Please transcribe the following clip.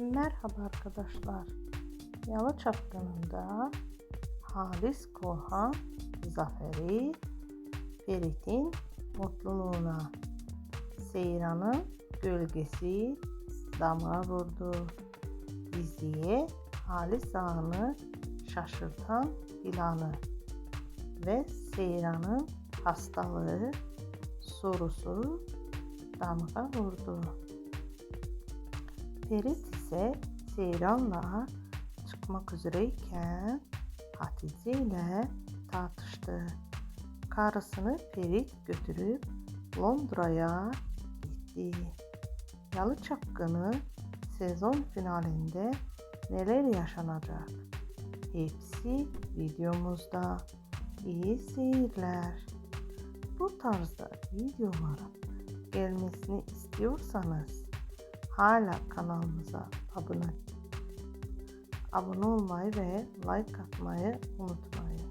Merhaba arkadaşlar. Yalı Çapkını'nda Halis Korhan Zaferi Ferit'in mutluluğuna Seyran'ın gölgesi damga vurdu. Diziye Halis Ağa'nı şaşırtan ilanı ve Seyran'ın hastalığı sorusu damga vurdu. Ferit ise Seyran'la çıkmak üzereyken Hatice ile tartıştı. Karısını Ferit götürüp Londra'ya gitti. Yalı Çapkını sezon finalinde neler yaşanacak? Hepsi videomuzda. İyi seyirler. Bu tarzda videoların gelmesini istiyorsanız hala kanalımıza abone abone olmayı ve like atmayı unutmayın.